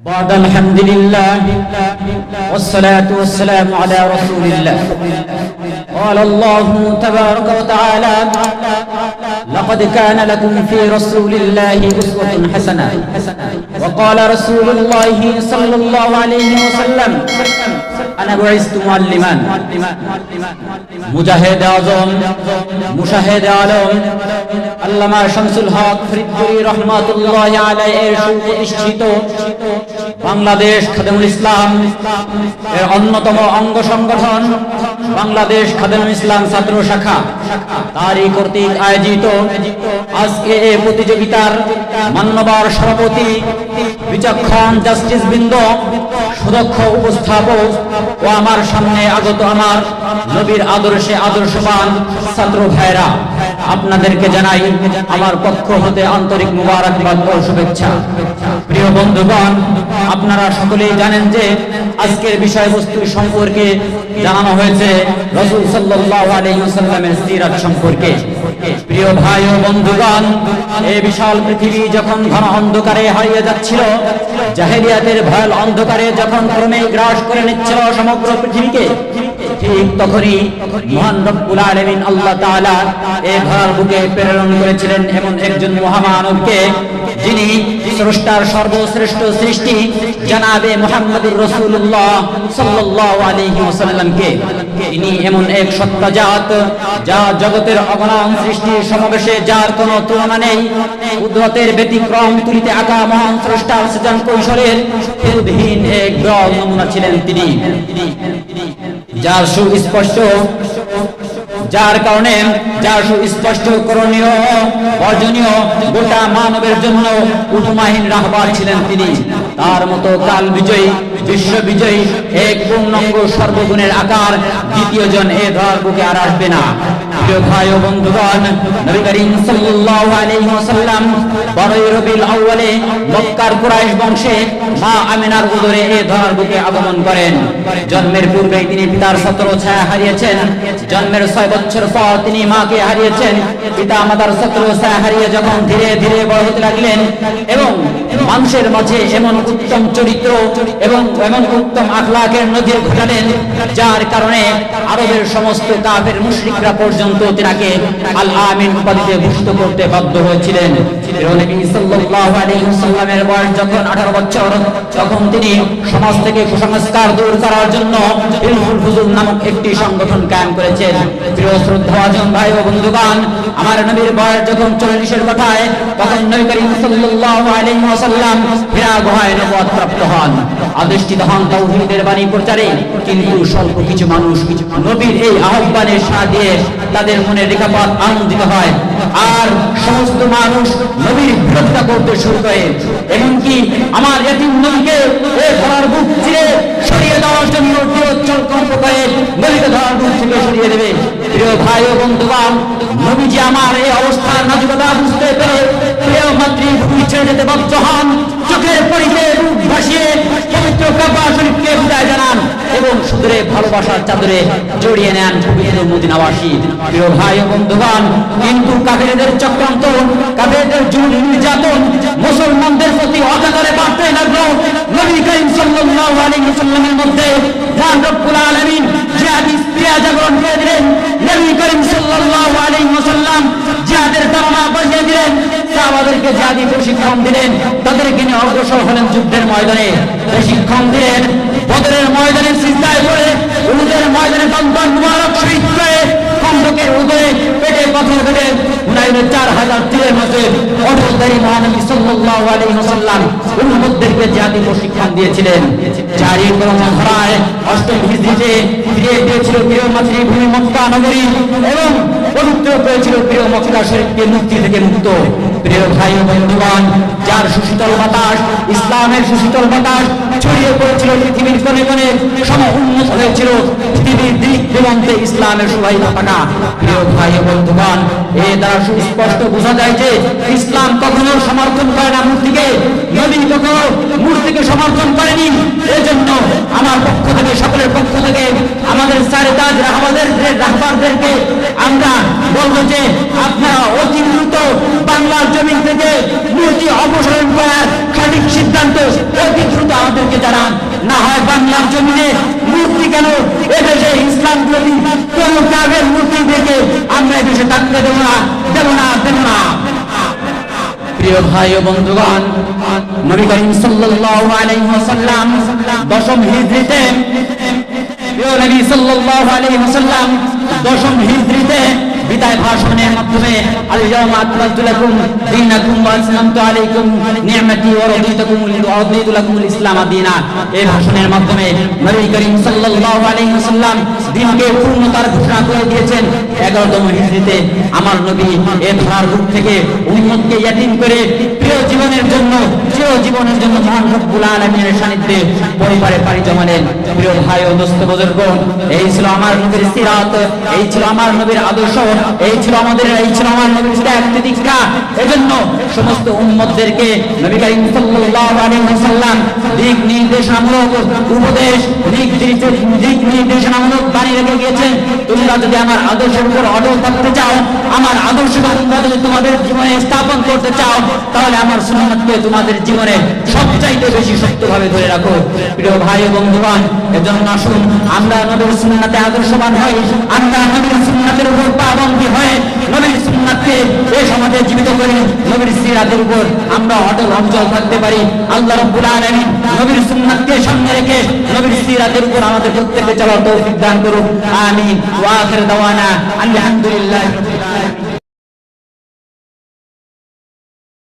بعد الحمد لله والصلاة والسلام على رسول الله قال الله تبارك وتعالى لقد كان لكم في رسول الله أسوة حسنة وقال رسول الله صلى الله عليه وسلم أنا بعثت معلما মুজাহিদ আজম মুশাহিদ আলম আল্লামা শামসুল হক ফরিদপুরি রহমাতুল্লাহ আলাই এর সুপ্রতিষ্ঠিত বাংলাদেশ খাদেমুল ইসলাম এর অন্যতম অঙ্গ সংগঠন বাংলাদেশ খাদেমুল ইসলাম ছাত্র শাখা। তারই কর্তৃক আয়োজিত আজকে এই প্রতিযোগিতার মান্যবর সভাপতি বিচক্ষণ জাস্টিস বৃন্দ, সুদক্ষ উপস্থাপক ও আমার সামনে আগত আমার নবীর আদর্শে আদর্শবান ছাত্র ভাইরা, আপনাদেরকে জানাই আমার পক্ষ হতে আন্তরিক মুবারকবাদ ও শুভেচ্ছা। প্রিয় বন্ধুগণ, আপনারা সকলেই জানেন যে আজকের বিষয়বস্তু সম্পর্কে জানানো হয়েছে রসুল ওয়াসাল্লামের সিরাত সম্পর্কে। প্রিয় ভাই ও বন্ধুগণ এই বিশাল পৃথিবী যখন ঘন অন্ধকারে হারিয়ে যাচ্ছিল, জাহেলিয়াতের ভয়াল অন্ধকারে যখন ক্রমে গ্রাস করে নিচ্ছিল সমগ্র পৃথিবীকে, ঠিক তখনই মহান রব্বুল আলামিন আল্লাহ তাআলা এই ধরার বুকে প্রেরণ করেছিলেন এমন একজন মহামানবকে যিনি স্রষ্টার সর্বশ্রেষ্ঠ সৃষ্টি জানাবে মুহাম্মদুর রাসূলুল্লাহ সাল্লাল্লাহু আলাইহি ওয়াসাল্লামকে। তিনি এমন এক সত্তা জাত, যা জগতের অগণন সৃষ্টির সমাবেশে যার কোনো তুলনা নেই। কুদরতের ব্যতিক্রম তুলিতে আঁকা মহান স্রষ্টার সৃজন কৌশলের বিরোধহীন এক বিরল নমুনা ছিলেন তিনি। যার সুস্পষ্ট যার কারণে যার সুস্পষ্ট করণীয় অর্জনীয় গোটা মানবের জন্য উপমাহীন রাহবার ছিলেন তিনি। তার মতো কাল বিজয়ী, বিশ্ব বিজয়ী, এক পূর্ণাঙ্গ সর্বগুণের আকার দ্বিতীয় জন এ ধর বুকে আর আসবে না। জন্মের তিনি পিতার সতর ছায়া হারিয়েছেন। জন্মের বছর পর তিনি মাকে হারিয়েছেন। পিতা মাতার সতর ছায়া হারিয়ে যখন ধীরে ধীরে বড় হতে লাগলেন এবং মানুষের মাঝে এমন উত্তম চরিত্র এবং এমন উত্তম আখলাকের নদীর ঘটালেন, যার কারণে আরবের সমস্ত কাফের মুশরিকরা পর্যন্ত তিনাকে আল আমিন উপাধিতে ভূষিত করতে বাধ্য হয়েছিলেন। নবী সাল্লাল্লাহু আলাইহি ওয়াসাল্লামের বয়স যখন 18 বছর, তখন তিনি সমাজ থেকে কুসংস্কার দূর করার জন্য নামক একটি সংগঠন আমার নবীর বয়স যখন 40 কথায়, তখন নবী করিম সাল্লাল্লাহু আলাইহি ওয়াসাল্লাম হিরা গুহায় নবুয়ত প্রাপ্ত হন। তাওহীদের বাণী প্রচারে। কিন্তু স্বল্প কিছু মানুষ নবীর এই আহ্বানে তাদের মনে আনন্দিত হয়। আর সমস্ত মানুষ নবীর বিরোধিতা করতে শুরু করে। এমনকি আমার এতিম নবীকে এ ধরার বুক চিরে সরিয়ে দেওয়ার জন্য করে নবীকে ধরার বুক থেকে সরিয়ে দেবে। প্রিয় ভাই ও বন্ধুগণ, নবীজি আমার এই অবস্থার নাজুকতা বুঝতে পেরে প্রিয় ছেড়ে যেতে বাধ্য হন। চোখের পরিতে রূপ ভাসিয়ে পবিত্র কাবা শরীফকে বিদায় জানান এবং সুদূরে ভালোবাসার চাদরে জড়িয়ে নেন পবিত্র মদিনাবাসী প্রিয় ভাই ও বন্ধুগণ কিন্তু কাফেরদের চক্রান্ত, কাফেরদের জুল নির্যাতন, মুসলমানদের প্রতি অজাগারে বাড়তে লাগল। নবী করিম সাল্লাল্লাহু আলাইহি ওয়াসাল্লামের মধ্যে মহান রব্বুল আলামিন জিহাদি ক্রিয়া জাগরণ করে দিলেন। নবী করিম সাল্লাল্লাহু আলাইহি ওয়াসাল্লাম জিহাদের তারা বাজিয়ে দিলেন। সাহাবাদেরকে জিহাদি প্রশিক্ষণ দিলেন। নিয়ে অগ্রসর হলেন যুদ্ধের ময়দানে। প্রশিক্ষণ দিলেন। বদরের ময়দানে সিজদায় পড়ে উহুদের ময়দানে দন্তন মুবারক শহীদ খন্দকের উদয়ে পেটে পাথর হুনাইনের চার হাজার তীরের মাঝে অটলদারি মহানবী সাল্লাল্লাহু আলাইহি ওয়াসাল্লাম প্রশিক্ষণ দিয়েছিলেন। চারি অষ্টম হিজরিতে। ফিরে প্রিয় মক্কা নগরী এবং পবিত্র প্রিয় মক্কা শরীফকে মুক্তি থেকে মুক্ত। প্রিয় ভাই ও বন্ধুগণ, যার সুশীতল বাতাস, ইসলামের সুশীতল বাতাস ছড়িয়ে পড়েছিল পৃথিবীর কোণে কোণে সম উন্নত হয়েছিল পৃথিবীর দিক দিগন্তে ইসলামের সুবাহী পতাকা প্রিয় ভাই ও বন্ধুগণ, এ দ্বারা সুস্পষ্ট বোঝা যায় যে ইসলাম কখনো সমর্থন করে না মূর্তিকে। নবী কখনো মূর্তিকে সমর্থন করেনি। এজন্য আমার পক্ষ থেকে, সকলের পক্ষ থেকে বাংলার জমিনে মূর্তি কেন? এদেশে ইসলাম বিরোধী কোন কাবের মূর্তি দেখে আমরা এদেশে থাকতে দেবো না দেবো না দেবো না। প্রিয় ভাই ও বন্ধুগণ, নবী করিম সাল্লাল্লাহু আলাইহি ওয়াসাল্লাম দশম হিজরিতে, প্রিয় নবী সাল্লাল্লাহু আলাইহি ওয়াসাল্লাম দশম হিজরিতে বিদায় ভাষণের মাধ্যমে আল ইয়াউমা আকমালতু লাকুম দীনাকুম ওয়া আতমামতু আলাইকুম নি'মাতি ওয়া রাদিতুকুম রাদিতু লাকুমুল ইসলাম দীনা এই ভাষণের মাধ্যমে নবী করিম সাল্লাল্লাহু আলাইহি ওয়াসাল্লাম দিনকে পূর্ণতার ঘোষণা করে দিয়েছেন। 11তম হিজরিতে আমার নবী এ ধরার রূপ থেকে উম্মতকে ইয়াতিম করে প্রিয় জীবনের জন্য চির জীবনের জন্য মহান রব্বুল আলামিনের সান্নিধ্যে পরিবারে পাড়ি জমালেন। প্রিয় ভাই ও দোস্ত বুজুর্গ এই ছিল আমার নবীর সিরাত, এই ছিল আমার নবীর আদর্শ, এই ছিল আমাদের, এই ছিল আমার নবীর ত্যাগ তিতিক্ষা এজন্য সমস্ত উম্মতদেরকে নবী করিম সাল্লাল্লাহু আলাইহি ওয়াসাল্লাম দিক নির্দেশনামূলক উপদেশ দিক নির্দেশনামূলক বাণী রেখে গিয়েছেন। তোমরা যদি আমার আদর্শের উপর অটল থাকতে চাও, আমার আদর্শ তোমরা যদি তোমাদের জীবনে স্থাপন করতে চাও, তাহলে আমার সুন্নাতকে তোমাদের জীবনে সবচাইতে বেশি শক্তভাবে ধরে রাখো। প্রিয় ভাই ও বন্ধুগণ, এজন্য আসুন, আমরা নবীর সুন্নাতে আদর্শবান হই, আমরা নবীর সুন্নাতের উপর পাবন্দী হয়ে নবীর সুন্নাতকে এই সমাজে জীবিত করে, নবীর সিরাতের উপর আমরা অটল অঞ্চল থাকতে পারি। আল্লাহ রাব্বুল আলামিন নবীর সুন্নাতকে সামনে রেখে নবীর সিরাতের উপর আমাদের প্রত্যেককে চলার তৌফিক দান করুন। আমিন। ওয়া واخر دوانا. الحمد لله رب